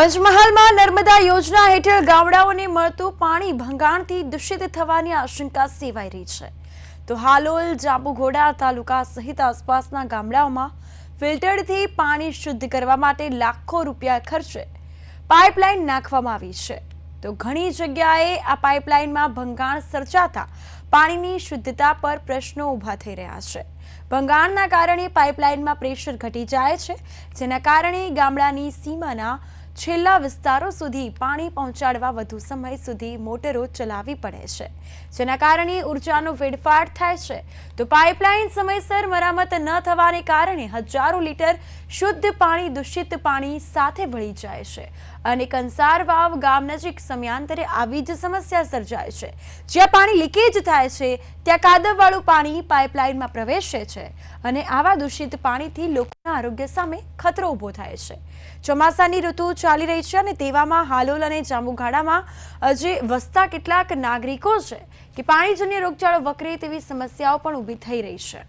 પંચમહાલમાં નર્મદા યોજના હેઠળ ગામડાઓને મળતું પાણી ભંગાણથી દૂષિત થવાની આશંકા સેવાઈ રહી છે. તો હાલોલ, જાંબુઘોડા તાલુકા સહિત આસપાસના ગામડાઓમાં ફિલ્ટરથી પાણી શુદ્ધ કરવા માટે લાખો રૂપિયા ખર્ચે પાઇપલાઇન નાખવામાં આવી છે. તો ઘણી જગ્યાએ આ પાઇપલાઇનમાં ભંગાણ સર્જાતા પાણીની શુદ્ધતા પર પ્રશ્નો ઊભા થઈ રહ્યા છે. ભંગાણના કારણે પાઇપલાઇનમાં પ્રેશર ઘટી જાય છે, જેના કારણે ગામડાની સીમાના છેલ્લા વિસ્તારો સુધી પાણી પહોંચાડવા વધુ સમય સુધી મોટરો ચલાવવી પડે છે. જેના કારણે ઉર્જાનો વેડફાટ થાય છે. તો પાઇપલાઇન સમયસર મરામત ન થવાને કારણે હજારો લીટર શુદ્ધ પાણી, દૂષિત પાણી સાથે ભળી જાય છે. અને કંસાર વાવ ગામ નજીક સમયાંતરે આવી જ સમસ્યા સર્જાય છે. જ્યાં પાણી લીકેજ થાય છે, ત્યાં કાદવવાળું પાણી પાઇપલાઇનમાં પ્રવેશે છે. અને આવા દૂષિત પાણીથી લોકોના આરોગ્ય સામે ખતરો ઊભો થાય છે. ચોમાસાની ઋતુ ચાલી રહી છે અને તેવામાં હાલોલ અને જાંબુઘાડામાં જે વસતા કેટલાક નાગરિકો છે, કે પાણીજન્ય રોગચાળો વકરે તેવી સમસ્યાઓ પણ ઊભી થઈ રહી છે.